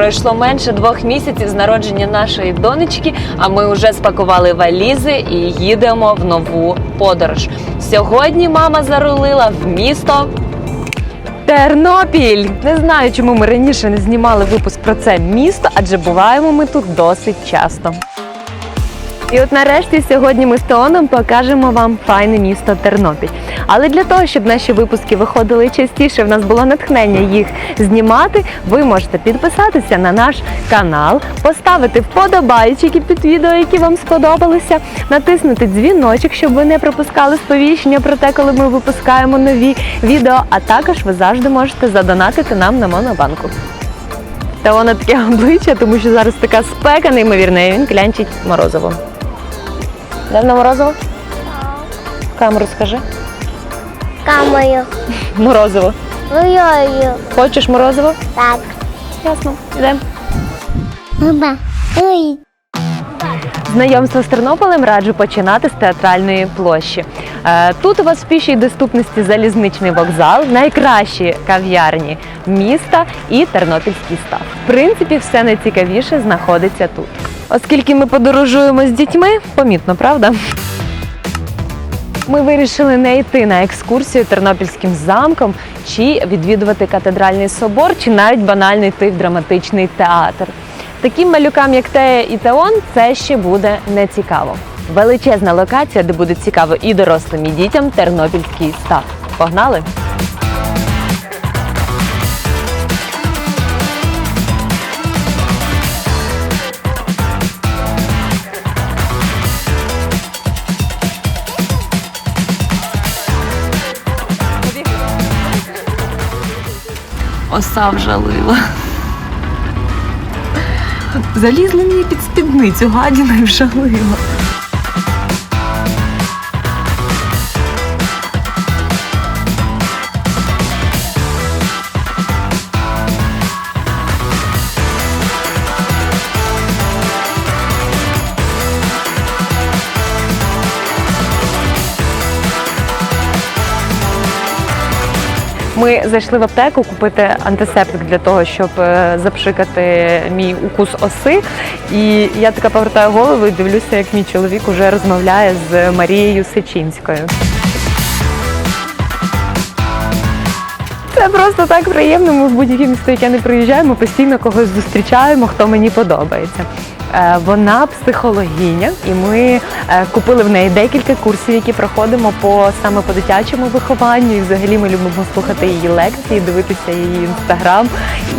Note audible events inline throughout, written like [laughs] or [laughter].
Пройшло менше двох місяців з народження нашої донечки, а ми вже спакували валізи і їдемо в нову подорож. Сьогодні мама зарулила в місто. Тернопіль! Не знаю, чому ми раніше не знімали випуск про це місто, адже буваємо ми тут досить часто. І от нарешті сьогодні ми з Теоном покажемо вам файне місто Тернопіль. Але для того, щоб наші випуски виходили частіше, в нас було натхнення їх знімати. Ви можете підписатися на наш канал, поставити вподобайчики під відео, які вам сподобалися, натиснути дзвіночок, щоб ви не пропускали сповіщення про те, коли ми випускаємо нові відео. А також ви завжди можете задонатити нам на монобанку. Та воно таке обличчя, тому що зараз така спека, неймовірна, і він клянчить морозиво. Давно морозиво? В камеру скажи. Камою. [laughs] Морозиво. Ой-ой. Хочеш морозиво? Так. Ясно. Йдемо. Мама. Ой. Знайомство з Тернополем раджу починати з театральної площі. Е, Тут у вас в пішій доступності залізничний вокзал, найкращі кав'ярні міста і тернопільський став. В принципі, все найцікавіше знаходиться тут. Оскільки ми подорожуємо з дітьми, помітно, правда? Ми вирішили не йти на екскурсію тернопільським замком, чи відвідувати катедральний собор, чи навіть банально йти в драматичний театр. Таким малюкам, як Тея і Теон, це ще буде не цікаво. Величезна локація, де буде цікаво і дорослим, і дітям тернопільський став. Погнали! Оса вжалила. Залізла мені під спідницю, гадіна і вжалила. Ми зайшли в аптеку купити антисептик для того, щоб е, запшикати мій укус оси. І я така повертаю голову і дивлюся, як мій чоловік уже розмовляє з Марією Сечінською. Це просто так приємно. Ми в будь-яке місто, яке не приїжджаємо, постійно когось зустрічаємо, хто мені подобається. Е, Вона психологиня, і ми е, купили в неї декілька курсів, які проходимо по саме по дитячому вихованню. І взагалі ми любимо слухати її лекції, дивитися її інстаграм.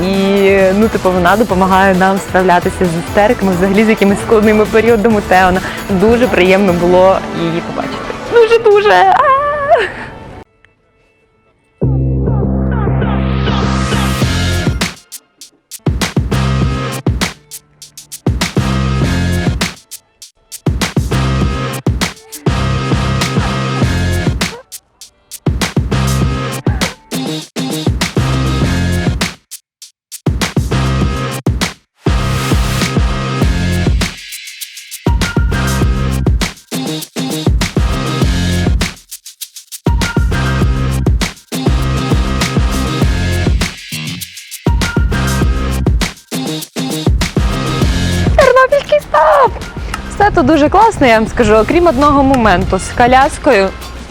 І ну, типу, вона допомагає нам справлятися з істериками, взагалі з якимись складними періодами Теона. Дуже приємно було її побачити. Дуже дуже. Дуже класно, я вам скажу, окрім одного моменту з коляскою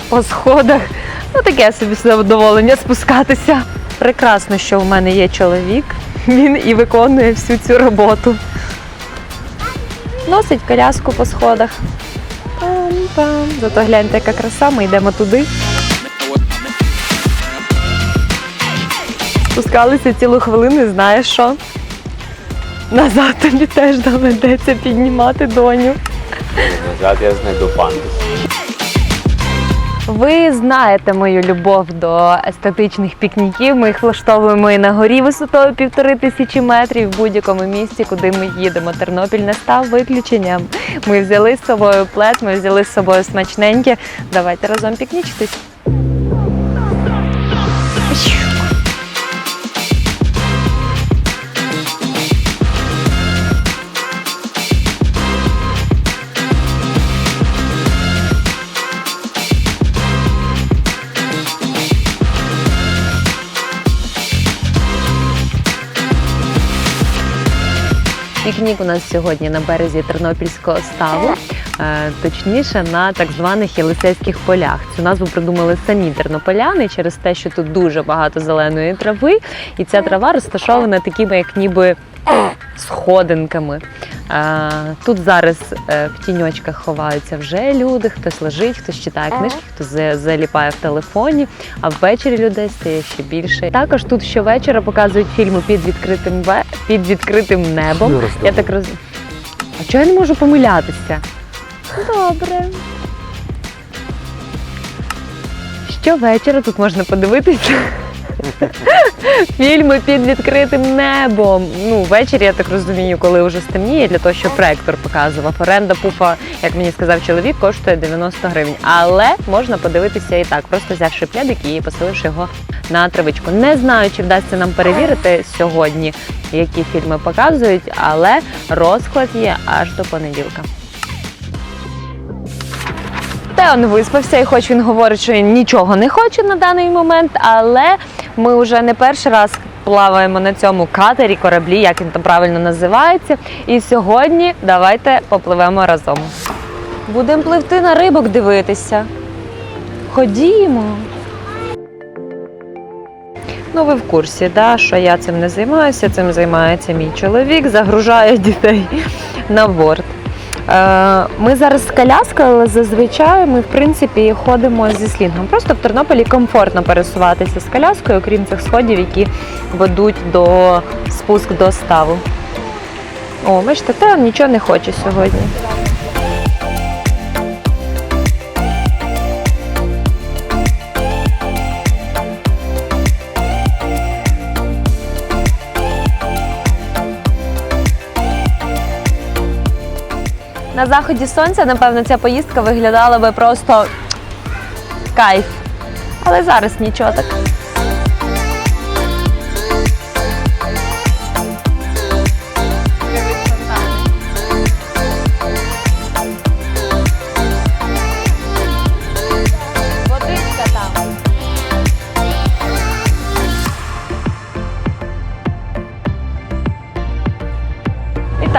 по сходах. Ну таке собі задоволення спускатися. Прекрасно, що в мене є чоловік. Він і виконує всю цю роботу. Носить коляску по сходах. Пам-пам. Зато гляньте, яка краса, ми йдемо туди. Спускалися цілу хвилину, знаєш що? Назад тобі теж доведеться піднімати доню. Назад я знайду пандус. Ви знаєте мою любов до естетичних пікніків. Ми їх влаштовуємо і на горі висотою півтори тисячі метрів в будь-якому місці, куди ми їдемо. Тернопіль не став виключенням. Ми взяли з собою плед, ми взяли з собою смачненьке. Давайте разом пікнічитись. Пікнік у нас сьогодні на березі Тернопільського ставу, е, точніше на так званих Єлисейських полях. Цю назву придумали самі тернополяни через те, що тут дуже багато зеленої трави, і ця трава розташована такими, як ніби сходинками. Тут зараз е, в тіньочках ховаються вже люди, хтось лежить, хтось читає книжки, хтось заліпає в телефоні, а ввечері людей стає ще більше. Також тут щовечора показують фільми під відкритим ве- під відкритим небом. Я так роз... А чого я не можу помилятися? Добре. Щовечора тут можна подивитися [laughs] фільми під відкритим небом. Ну, ввечері, я так розумію, коли вже стемніє, для того, щоб проектор показував. Оренда пуфа, як мені сказав чоловік, коштує 90 гривень. Але можна подивитися і так, просто взявши плядик і поселивши його на травичку. Не знаю, чи вдасться нам перевірити сьогодні, які фільми показують, але розклад є аж до понеділка. Теон виспався, і хоч він говорить, що він нічого не хоче на даний момент, але ми вже не перший раз плаваємо на цьому катері, кораблі, як він там правильно називається. І сьогодні давайте попливемо разом. Будемо пливти на рибок дивитися. Ходімо. Ну, ви в курсі, да, що я цим не займаюся, цим займається мій чоловік, загружає дітей на борт. Е, Ми зараз з коляскою, але зазвичай ми в принципі ходимо зі слінгом. Просто в Тернополі комфортно пересуватися з коляскою, окрім цих сходів, які ведуть до спуск до ставу. О, бачите, та нічого не хоче сьогодні. На заході сонця, напевно, ця поїздка виглядала би просто кайф. Але зараз нічого так.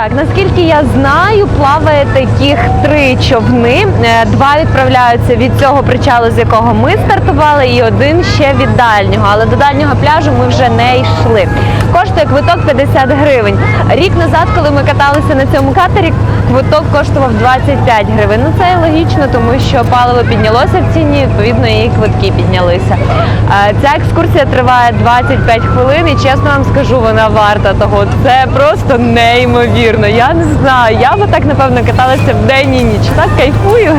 Так, наскільки я знаю, плаває таких три човни. Е, Два відправляються від цього причалу, з якого ми стартували, і один ще від дальнього. Але до дальнього пляжу ми вже не йшли. Коштує квиток 50 гривень. Рік назад, коли ми каталися на цьому катері, квиток коштував 25 гривень. Ну це і логічно, тому що паливо піднялося в ціні, відповідно, і квитки піднялися. Ця екскурсія триває 25 хвилин, і чесно вам скажу, вона варта того. Це просто неймовірно. Я не знаю. Я би так напевно каталася в день і ніч. Так кайфую.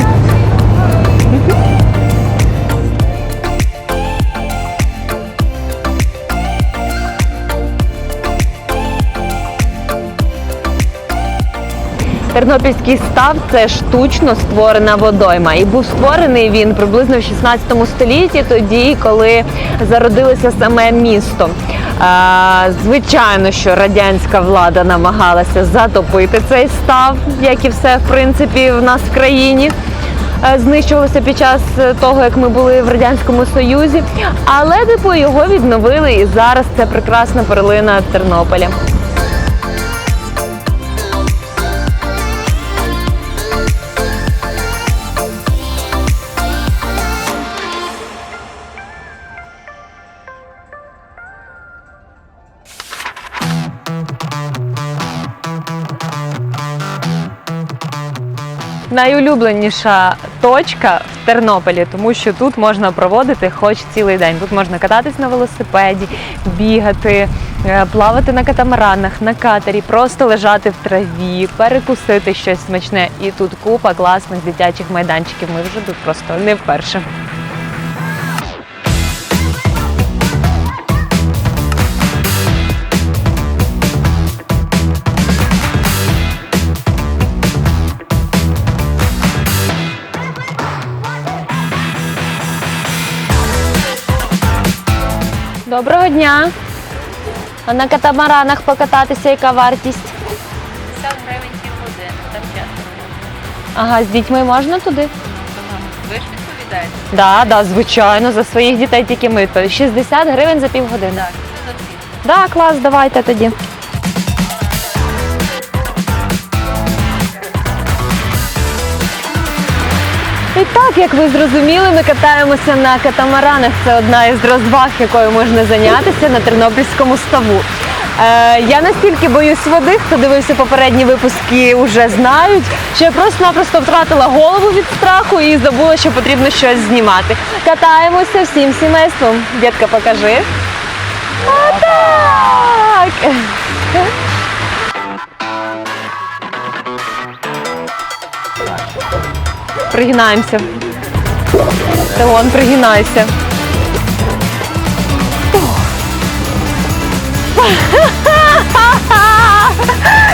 Тернопільський став це штучно створена водойма. І був створений він приблизно в 16 столітті, тоді, коли зародилося саме місто. Звичайно, що радянська влада намагалася затопити цей став, як і все в принципі в нас в країні. Знищувалося під час того, як ми були в радянському союзі, але типу його відновили, і зараз це прекрасна перлина Тернополя. Найулюбленіша точка в Тернополі, тому що тут можна проводити хоч цілий день. Тут можна кататись на велосипеді, бігати, е, плавати на катамаранах, на катері, просто лежати в траві, перекусити щось смачне. І тут купа класних дитячих майданчиків. Ми вже тут просто не вперше. Доброго дня! А на катамаранах покататися яка вартість? 50 гривень півгодини, там часто. Ага, з дітьми можна туди? Ви ж відповідаєте? Да, да, звичайно, за своїх дітей тільки ми. То 60 гривень за півгодини. Так, це за всіх. Да, клас, давайте тоді. Так, як ви зрозуміли, ми катаємося на катамаранах. Це одна із розваг, якою можна зайнятися на Тернопільському ставу. Е, я настільки боюсь води, хто дивився попередні випуски, вже знають, що я просто-напросто втратила голову від страху і забула, що потрібно щось знімати. Катаємося всім сімейством. Дітка, покажи. Отак! Пригинаємося. Теон, пригинайся.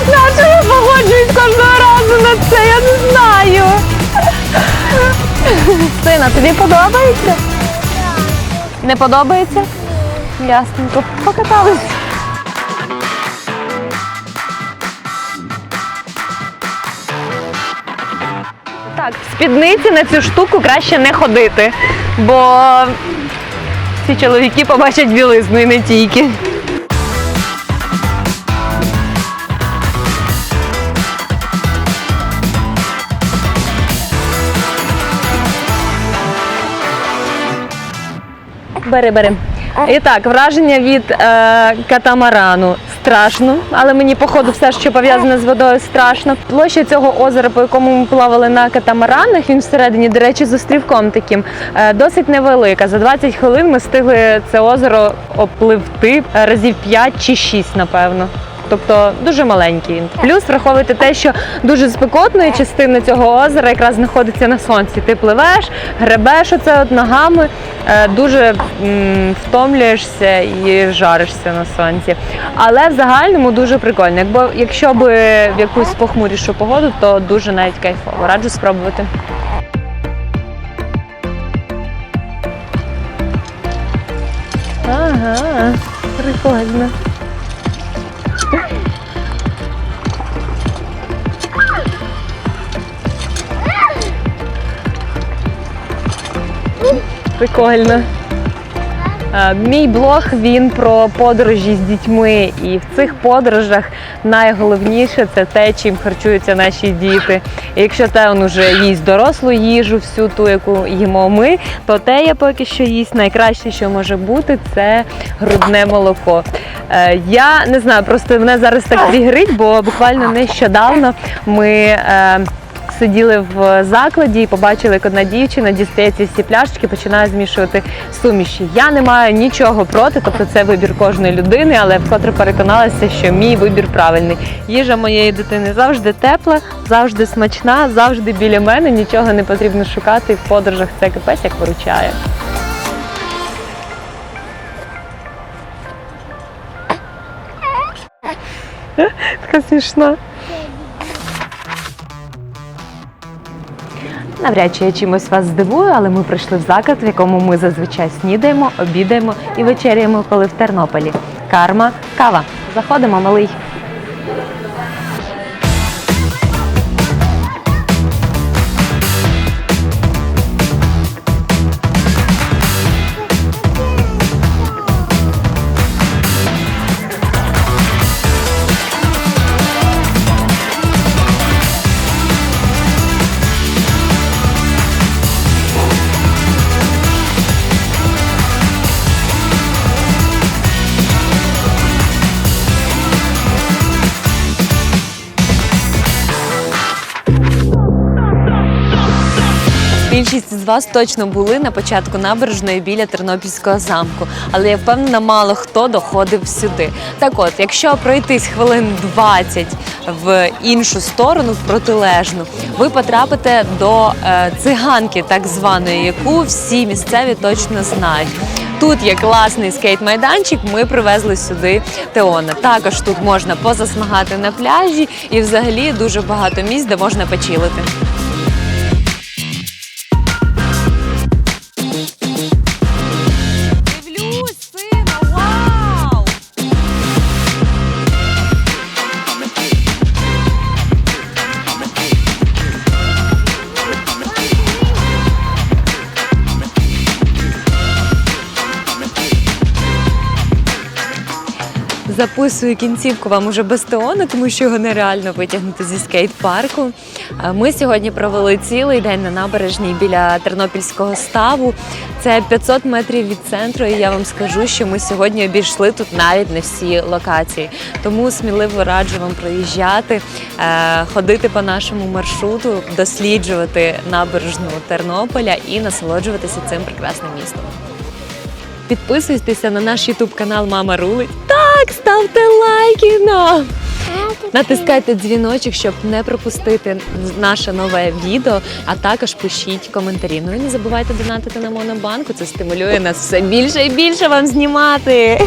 Нащо [laughs] я погоджуюсь кожного разу на це? Я не знаю. Сина, тобі подобається? Не подобається? Ясненько. Покатались. Так, в спідниці на цю штуку краще не ходити, бо ці чоловіки побачать білизну і не тільки. Бери, бери. І так, враження від е, катамарану страшно, але мені, походу, все, що пов'язане з водою, страшно. Площа цього озера, по якому ми плавали на катамаранах, він всередині, до речі, з острівком таким, е, досить невелика. За 20 хвилин ми встигли це озеро опливти е, разів 5 чи 6, напевно. Тобто дуже маленький він. Плюс враховуйте те, що дуже спекотною частина цього озера якраз знаходиться на сонці. Ти пливеш, гребеш оце от ногами, е, дуже втомлюєшся і жаришся на сонці. Але в загальному дуже прикольно. Якби якщо б в якусь похмурішу погоду, то дуже навіть кайфово. Раджу спробувати. Ага, прикольно. Прикольно. Е, Мій блог він про подорожі з дітьми, і в цих подорожах найголовніше це те, чим харчуються наші діти. І якщо Теон уже їсть дорослу їжу, всю ту, яку їмо ми, то те я поки що їсть найкраще, що може бути, це грудне молоко. Е, Я не знаю, просто мене зараз так тригерить, бо буквально нещодавно ми. Е, Сиділи в закладі і побачили, як одна дівчина дістається ці пляшечки, починає змішувати суміші. Я не маю нічого проти, тобто це вибір кожної людини, але вкотре переконалася, що мій вибір правильний. Їжа моєї дитини завжди тепла, завжди смачна, завжди біля мене. Нічого не потрібно шукати в подорожах. Це капець як виручає. [laughs] Така смішна. Навряд чи я чимось вас здивую, але ми прийшли в заклад, в якому ми зазвичай снідаємо, обідаємо і вечеряємо, коли в Тернополі. Карма, кава. Заходимо, малий. Більшість з вас точно були на початку набережної біля Тернопільського замку, але я впевнена, мало хто доходив сюди. Так от, якщо пройтись хвилин 20 в іншу сторону, в протилежну, ви потрапите до е, циганки, так званої, яку всі місцеві точно знають. Тут є класний скейт-майданчик. Ми привезли сюди Теона. Також тут можна позасмагати на пляжі, і взагалі дуже багато місць, де можна почилити. Записую кінцівку вам уже без Теона, тому що його нереально витягнути зі скейт-парку. Ми сьогодні провели цілий день на набережній біля Тернопільського ставу. Це 500 метрів від центру, і я вам скажу, що ми сьогодні обійшли тут навіть не всі локації. Тому сміливо раджу вам приїжджати, е, ходити по нашому маршруту, досліджувати набережну Тернополя і насолоджуватися цим прекрасним містом. Підписуйтеся на наш ютуб канал Мама Рулить. Так, ставте лайки нам. Натискайте дзвіночок, щоб не пропустити наше нове відео, а також пишіть коментарі. Ну і не забувайте донатити на Монобанку. Це стимулює нас все більше і більше вам знімати.